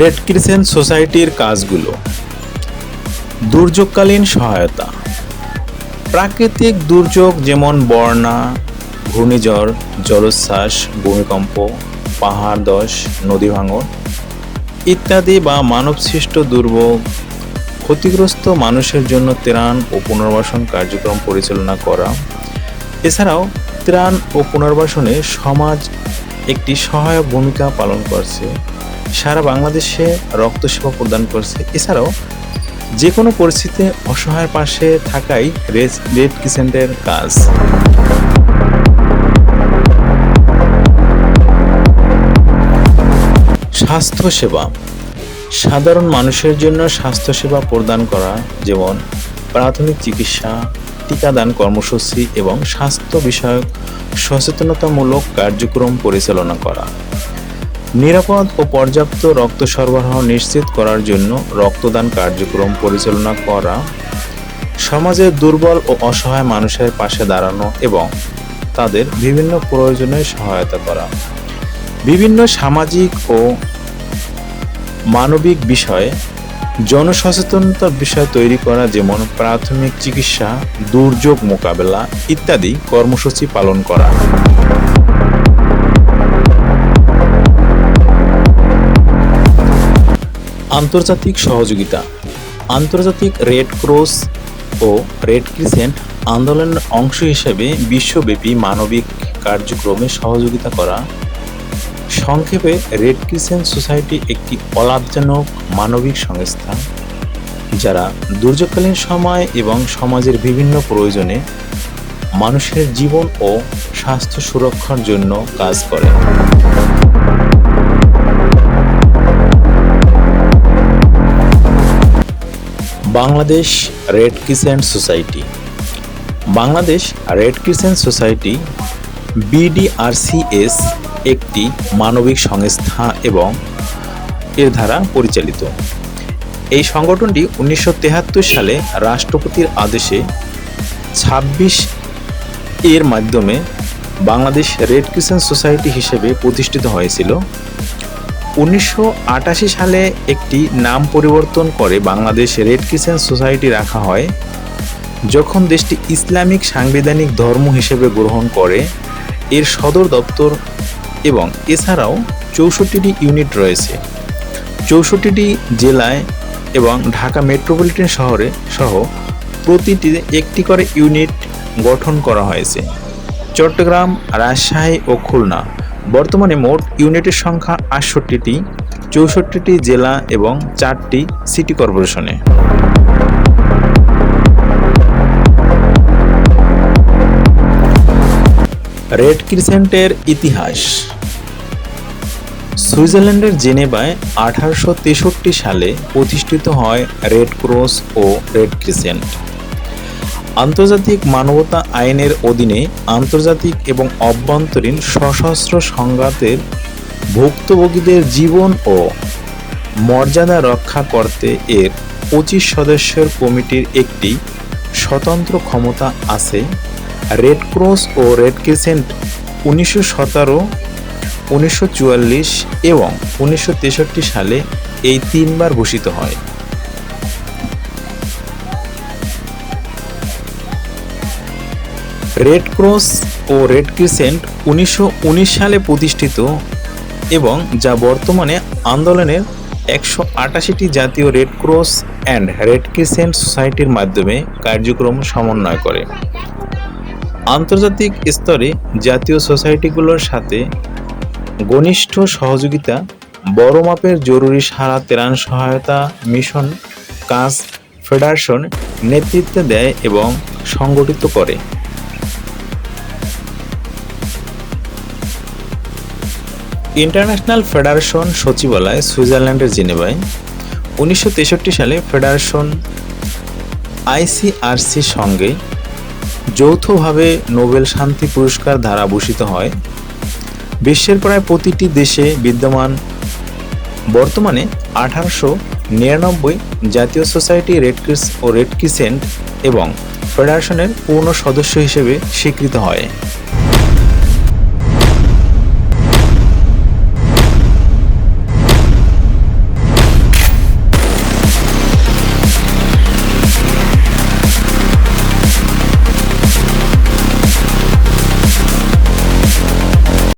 Red crescent সোসাইটির কাজগুলো। দুর্যোগকালীন সহায়তা। প্রাকৃতিক দুর্যোগ যেমন বন্যা ঘূর্ণিঝড়, জলোচ্ছ্বাস, ভূমিকম্প, পাহাড় দশ, নদী ভাঙন ইত্যাদি বা মানবসৃষ্ট দুর্ভোগ, ক্ষতিগ্রস্ত মানুষের জন্য ত্রাণ ও পুনর্বাসন কার্যক্রম পরিচালনা করা। এছাড়াও ত্রাণ ও পুনর্বাসনে সমাজ একটি সহায়ক ভূমিকা পালন করছে। সারা বাংলাদেশে রক্ত সেবা প্রদান করছে। এছাড়াও যে কোনো পরিস্থিতিতে অসহায়ের পাশে থাকাই রেড ক্রিসেন্টের কাজ। স্বাস্থ্যসেবা। সাধারণ মানুষের জন্য স্বাস্থ্যসেবা প্রদান করা, যেমন প্রাথমিক চিকিৎসা, টিকাদান কর্মসূচি এবং স্বাস্থ্য বিষয়ক সচেতনতামূলক কার্যক্রম পরিচালনা করা। নিরাপদ ও পর্যাপ্ত রক্ত সরবরাহ নিশ্চিত করার জন্য রক্তদান কার্যক্রম পরিচালনা করা সমাজের দুর্বল ও অসহায় মানুষের পাশে দাঁড়ানো এবং তাদের বিভিন্ন প্রয়োজনে সহায়তা করা। বিভিন্ন সামাজিক ও মানবিক বিষয়ে জনসচেতনতার বিষয় তৈরি করা যেমন প্রাথমিক চিকিৎসা, দুর্যোগ মোকাবেলা ইত্যাদি কর্মসূচি পালন করা। আন্তর্জাতিক সহযোগিতা, আন্তর্জাতিক রেড ক্রস ও রেড ক্রিসেন্ট আন্দোলনের অংশ হিসেবে বিশ্বব্যাপী মানবিক কার্যক্রমে সহযোগিতা করা, সংক্ষেপে রেড ক্রিসেন্ট সোসাইটি একটি অলাভজনক মানবিক সংস্থা, যারা দুর্যোগকালীন সময় এবং সমাজের বিভিন্ন প্রয়োজনে মানুষের জীবন ও স্বাস্থ্য সুরক্ষার জন্য কাজ করে। Bangladesh red crescent society Bangladesh red crescent society BDRCS একটি মানবিক সংস্থা এবং এর দ্বারা পরিচালিত। এই সংগঠনটি উনিশশো সালে রাষ্ট্রপতির আদেশে ছাব্বিশ এর মাধ্যমে বাংলাদেশ রেড ক্রিসেন্ট সোসাইটি হিসেবে প্রতিষ্ঠিত হয়েছিল। উনিশশো আটাশি সালে একটি নাম পরিবর্তন করে বাংলাদেশ রেড ক্রিসেন্ট সোসাইটি রাখা হয়, যখন দেশটি ইসলামিক সাংবিধানিক ধর্ম হিসেবে গ্রহণ করে। এর সদর দপ্তর এবং এছাড়াও চৌষট্টিটি ইউনিট রয়েছে। চৌষট্টিটি জেলায় এবং ঢাকা মেট্রোপলিটন শহরে সহ প্রতিটি একটি করে ইউনিট গঠন করা হয়েছে। চট্টগ্রাম, রাজশাহী ও খুলনা। বর্তমানে মোট ইউনিটের সংখ্যা আটষট্টিটি, চৌষট্টিটি জেলা এবং চারটি সিটি কর্পোরেশনে। রেড ক্রিসেন্টের ইতিহাস। সুইজারল্যান্ডের জেনেভায় আঠারোশো তেষট্টি সালে প্রতিষ্ঠিত হয় রেড ক্রস ও রেড ক্রিসেন্ট। আন্তর্জাতিক মানবতা আইনের অধীনে আন্তর্জাতিক এবং অভ্যন্তরীণ সশস্ত্র সংঘাতের ভুক্তভোগীদের জীবন ও মর্যাদা রক্ষা করতে এর পঁচিশ সদস্যের কমিটির একটি স্বতন্ত্র ক্ষমতা আছে। রেড ক্রস ও রেড ক্রিসেন্ট উনিশশো সতেরো, উনিশশো এবং উনিশশো তেষট্টি সালে এই তিনবার ভূষিত হয়। রেড ক্রস ও রেড ক্রিসেন্ট উনিশশো উনিশ সালে প্রতিষ্ঠিত এবং যা বর্তমানে আন্দোলনের একশো আটাশিটি জাতীয় red cross and red crescent সোসাইটির মাধ্যমে কার্যক্রম সমন্বয় করে। আন্তর্জাতিক স্তরে জাতীয় সোসাইটিগুলোর সাথে ঘনিষ্ঠ সহযোগিতা, বড় মাপের জরুরি সারা ত্রাণ সহায়তা, মিশন, কাজ, ফেডারেশন নেতৃত্ব দেয় এবং সংগঠিত করে। ইন্টারন্যাশনাল ফেডারেশন সচিবালয় সুইজারল্যান্ডের জেনেভায় উনিশশো তেষট্টি সালে ফেডারেশন আইসিআরসির সঙ্গে যৌথভাবে নোবেল শান্তি পুরস্কার দ্বারা ভূষিত হয়। বিশ্বের প্রায় প্রতিটি দেশে বিদ্যমান বর্তমানে আঠারোশো নিরানব্বই জাতীয় সোসাইটি রেড ক্রিস ও রেড ক্রিসেন্ট এবং ফেডারেশনের পূর্ণ সদস্য হিসেবে স্বীকৃত হয়।